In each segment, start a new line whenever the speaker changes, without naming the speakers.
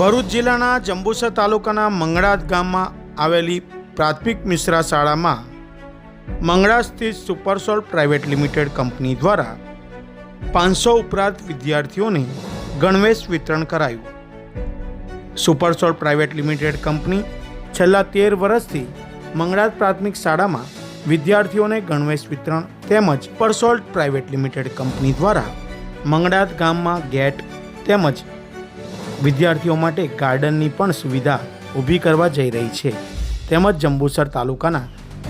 ભરૂચ જિલ્લાના જંબુસર તાલુકાના મંગળાત ગામમાં આવેલી પ્રાથમિક મિશ્રા શાળામાં મંગળા સ્થિત સુપરસોલ પ્રાઇવેટ લિમિટેડ કંપની દ્વારા પાંચસો ઉપરાંત વિદ્યાર્થીઓને ગણવેશ વિતરણ કરાયું. સુપરસોલ પ્રાઇવેટ લિમિટેડ કંપની છેલ્લા તેર વર્ષથી મંગળાત પ્રાથમિક શાળામાં વિદ્યાર્થીઓને ગણવેશ વિતરણ તેમજ પરસોલ્ટ પ્રાઇવેટ લિમિટેડ કંપની દ્વારા મંગળાત ગામમાં ગેટ તેમજ વિદ્યાર્થીઓ માટે ગાર્ડનની પણ સુવિધા ઊભી કરવા જઈ રહી છે. તેમજ જંબુસર તાલુકાના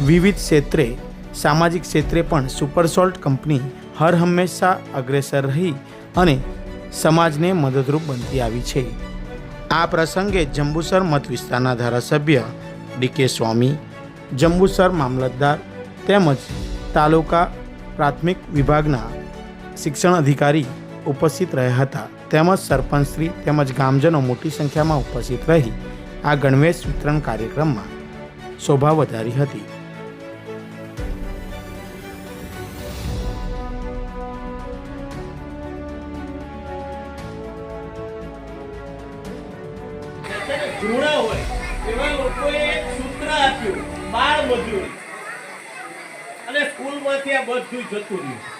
વિવિધ ક્ષેત્રે, સામાજિક ક્ષેત્રે પણ સુપરસોલ્ટ કંપની હર હંમેશા અગ્રેસર રહી અને સમાજને મદદરૂપ બનતી આવી છે. આ પ્રસંગે જંબુસર મત વિસ્તારના ધારાસભ્ય ડીકે સ્વામી, જંબુસર મામલતદાર તેમજ તાલુકા પ્રાથમિક વિભાગના શિક્ષણ અધિકારી ઉપસ્થિત રહ્યા હતા. તેમજ સરપંચશ્રી તેમજ ગામજનો મોટી સંખ્યામાં ઉપસ્થિત રહી આ ગણવેશ વિતરણ કાર્યક્રમમાં શોભા વધારી હતી.
બધું જતું રહ્યું.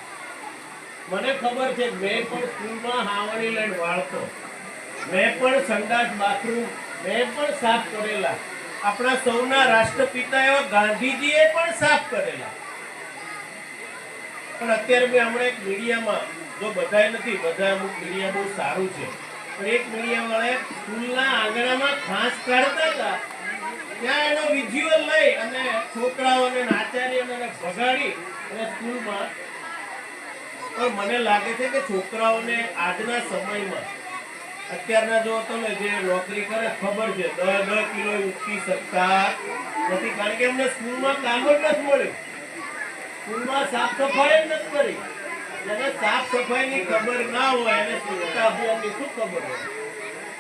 મને ખબર છે, મેં પણ સ્કૂલમાં હાવણી લઈને વાળતો. મેં પણ સંડાસ બાથરૂમ, મેં પણ સાફ કરેલા. આપણા સૌના રાષ્ટ્રપિતા એવા ગાંધીજીએ પણ સાફ કરેલા. પણ અત્યારે મેં હમણાં એક મીડિયામાં, જો બધાય નથી, બધા અમુક મીડિયા બહુ સારું છે, પણ એક મીડિયાવાળાએ સ્કૂલના આંગણામાં ખાસ કાઢતા હતા. ત્યાં એનો વિઝ્યુઅલ લઈ અને છોકરાઓને આચાર્યને ભગાડી અને સ્કૂલમાં પણ મને લાગે છે કે છોકરાઓને આજના સમયમાં, અત્યારના જો તમે જે નોકરી કરે, ખબર છે, દસ દસ કિલો ઉચકી શકતા નથી. કારણ કે એમને સ્કૂલમાં કામ જ નથી મળ્યું. સ્કૂલમાં સાફ સફાઈ જ નથી કરી. જેને સાફ સફાઈની ખબર ના હોય, એને સ્વચ્છતા અભિયાનની શું ખબર હોય?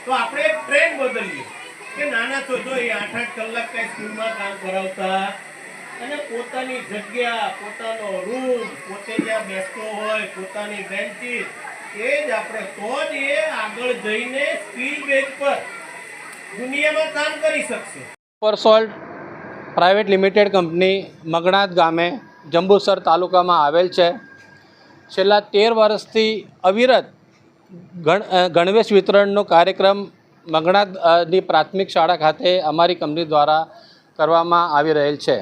તો આપણે ટ્રેન બદલીએ કે નાના તો જો એ આઠ આઠ કલાક કઈ સ્કૂલમાં કામ કરાવતા અને પોતાની જગ્યા, પોતાનો રૂમ પોતે જ્યાં બેસતો હોય, પોતાની બેન્ચીસ એ જ આપણે તો જ એ આગળ જઈને સ્કિલ બેઝ પર દુનિયામાં કામ કરી શકશે.
પરસોલ્ટ પ્રાઇવેટ લિમિટેડ કંપની મગણાત ગામે, જંબુસર તાલુકામાં આવેલ છે. છેલ્લા તેર વર્ષથી અવિરત ગણ ગણવેશ વિતરણનો કાર્યક્રમ મગણાતની પ્રાથમિક શાળા ખાતે અમારી કંપની દ્વારા કરવામાં આવી રહેલ છે.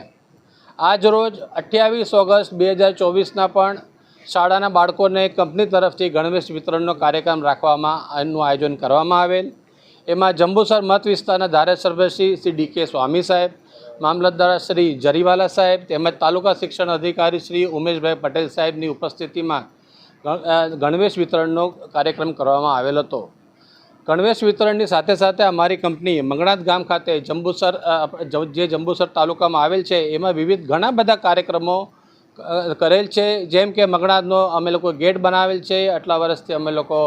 આજ રોજ અઠ્યાવીસ ઓગસ્ટ બે હજાર ચોવીસના પણ શાળાના બાળકોને કંપની તરફથી ગણવેશ વિતરણનો કાર્યક્રમ રાખવામાં એનું આયોજન કરવામાં આવેલ. એમાં જંબુસર મત વિસ્તારના ધારાસભ્ય શ્રી શ્રી ડી કે સ્વામી સાહેબ, મામલતદાર શ્રી જરીવાલા સાહેબ, તેમજ તાલુકા શિક્ષણ અધિકારી શ્રી ઉમેશભાઈ પટેલ સાહેબની ઉપસ્થિતિમાં ગણવેશ વિતરણનો કાર્યક્રમ કરવામાં આવેલ હતો. ગણવેશ વિતરણની સાથે સાથે અમારી કંપની મંગણાત ગામ ખાતે જંબુસર જે જંબુસર તાલુકામાં આવેલ છે, એમાં વિવિધ ઘણા બધા કાર્યક્રમો કરેલ છે. જેમ કે મંગણાતનો અમે લોકો ગેટ બનાવેલ છે. આટલા વર્ષથી અમે લોકો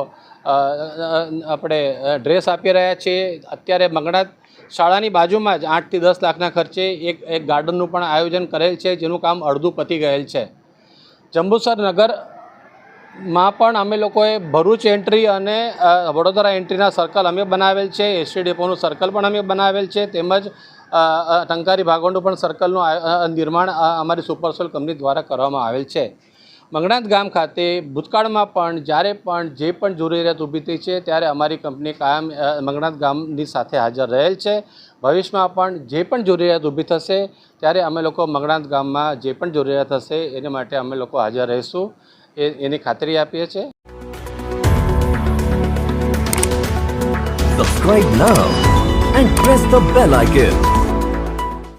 આપણે ડ્રેસ આપી રહ્યા છીએ. અત્યારે મંગણાત શાળાની બાજુમાં જ આઠથી દસ લાખના ખર્ચે એક એક ગાર્ડનનું પણ આયોજન કરેલ છે, જેનું કામ અડધું પતી ગયેલ છે. જંબુસર નગર માં પણ અમે લોકોએ ભરૂચ એન્ટ્રી અને વડોદરા એન્ટ્રીના સર્કલ અમે બનાવેલ છે. એસટી ડેપોનું સર્કલ પણ અમે બનાવેલ છે. તેમજ ટંકારી ભાગોંડું પણ સર્કલનું નિર્માણ અમારી સુપરસોલ કંપની દ્વારા કરવામાં આવેલ છે. મંગણાત ગામ ખાતે ભૂતકાળમાં પણ, જ્યારે પણ જે પણ જરૂરિયાત ઊભી થઈ છે, ત્યારે અમારી કંપની કાયમ મંગણાથ ગામની સાથે હાજર રહેલ છે. ભવિષ્યમાં પણ જે પણ જરૂરિયાત ઊભી થશે, ત્યારે અમે લોકો મંગણાથ ગામમાં જે પણ જરૂરિયાત હશે, એને માટે અમે લોકો હાજર રહીશું. એ એની ખાતરી આપીએ છીએ
Subscribe now and press the bell icon.